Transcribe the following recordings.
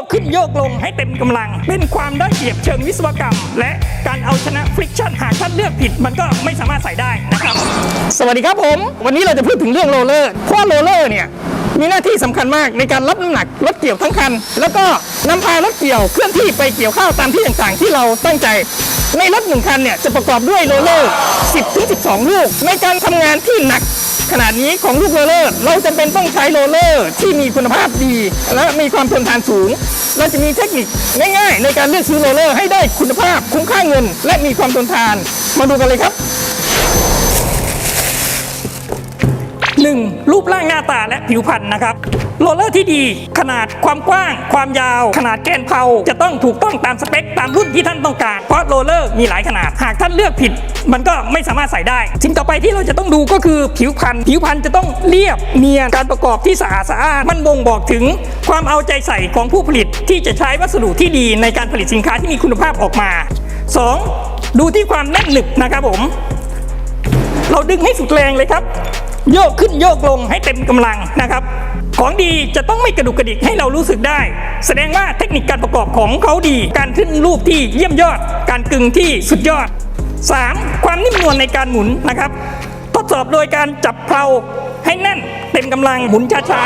กขึ้นโยกลงให้เต็มกำลัง เป็นความได้เปรียบเชิงวิศวกรรม และการเอาชนะฟริกชันหากท่านเลือกผิดมันก็ไม่สามารถใส่ได้นะครับ สวัสดีครับผม วันนี้เราจะพูดถึงเรื่องโรลเลอร์เพราะว่าโรลเลอร์เนี่ยมีหน้าที่สำคัญมากในการรับน้ำหนักรถเกี่ยวทั้งคัน แล้วก็นำพารถเกี่ยวเคลื่อนที่ไปเกี่ยวข้าวตามที่ต่างๆ ที่เราตั้งใจ ในรถหนึ่งคันเนี่ยจะประกอบด้วยโรลเลอร์ 10ถึง12 ลูก ในการทำงานที่หนัก ขนาดนี้ของลูกโรลเลอร์ เราจำเป็นต้องใช้โรลเลอร์ที่มีคุณภาพดี และมีความทนทานสูง เราจะมีเทคนิคง่ายๆ ในการเลือกซื้อโรลเลอร์ให้ได้คุณภาพคุ้มค่าเงิน และมีความทนทาน มาดูกันเลยครับ 1. รูปร่างหน้าตาและผิวพรรณนะครับ โรลเลอร์ที่ดี ขนาดความกว้าง ความยาว ขนาดแกนเพาจะต้องถูกต้องตามสเปค ตามรุ่นที่ท่านต้องการ เพราะโรลเลอร์มีหลายขนาด หากท่านเลือกผิด มันก็ไม่สามารถใส่ได้ สิ่งต่อไปที่เราจะต้องดูก็คือผิวพรรณผิวพรรณจะต้องเรียบเนียนการประกอบที่สะอาดสะอาดมันบ่งบอกถึงความเอาใจใส่ของผู้ผลิตที่จะใช้วัสดุที่ดีในการผลิตสินค้าที่มีคุณภาพออกมา 2. ดูที่ความแน่นหนึบนะครับผม เราดึงให้สุดแรงเลยครับ โยกขึ้นโยกลงให้เต็มกำลังนะครับ ของดีจะต้องไม่กระดุกกระดิกให้เรารู้สึกได้ แสดงว่าเทคนิคการประกอบของเขาดี การขึ้นรูปที่เยี่ยมยอด การกึ่งที่สุดยอด 3. ความนิ่มนวลในการหมุนนะครับ ทดสอบโดยการจับเพลาให้แน่นเต็มกำลังหมุนช้า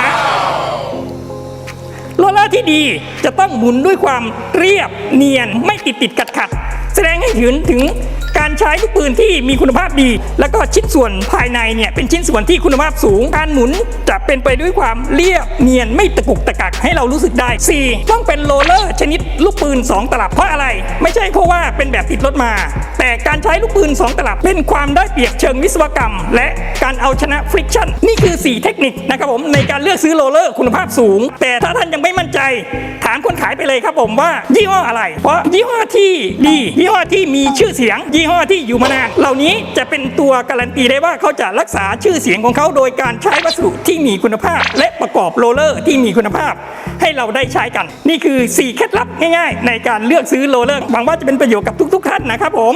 ๆโรลเลอร์ที่ดีจะต้องหมุนด้วยความเรียบเนียนไม่ติดติดขัดขัด แสดงให้ถึงถึงการใช้ลูกปืนที่มีคุณภาพดี แล้วก็ชิ้นส่วนภายในเนี่ยเป็นชิ้นส่วนที่คุณภาพสูง การหมุนจะเป็นไปด้วยความเรียบเนียนไม่ตะกุกตะกักให้เรารู้สึกได้ 4. ต้องเป็นโรลเลอร์ชนิดลูกปืน 2 ตลับเพราะอะไร ไม่ใช่เพราะว่าเป็นแบบติดรถมา แต่การใช้ลูกปืน 2 ตลับเป็นความได้เปรียบเชิงวิศวกรรม และการเอาชนะฟริกชันนี่คือ 4 เทคนิคนะครับผมในการเลือกซื้อโรลเลอร์คุณภาพสูง แต่ถ้าท่านยังไม่มั่นใจ ถามคนขายไปเลยครับผมว่ายี่ห้ออะไร เพราะยี่ห้อที่ดียี่ห้อที่มีชื่อเสียงยี่ห้อที่อยู่มานาน เหล่านี้จะเป็นตัวการันตีได้ว่าเขาจะรักษาชื่อเสียงของเขาโดยการใช้วัสดุที่มีคุณภาพ และประกอบโรลเลอร์ที่มีคุณภาพ ให้เราได้ใช้กัน นี่คือ 4 เคล็ดลับง่ายๆ ในการเลือกซื้อโรลเลอร์หวังว่าจะเป็นประโยชน์กับทุก ๆ ท่านนะครับผม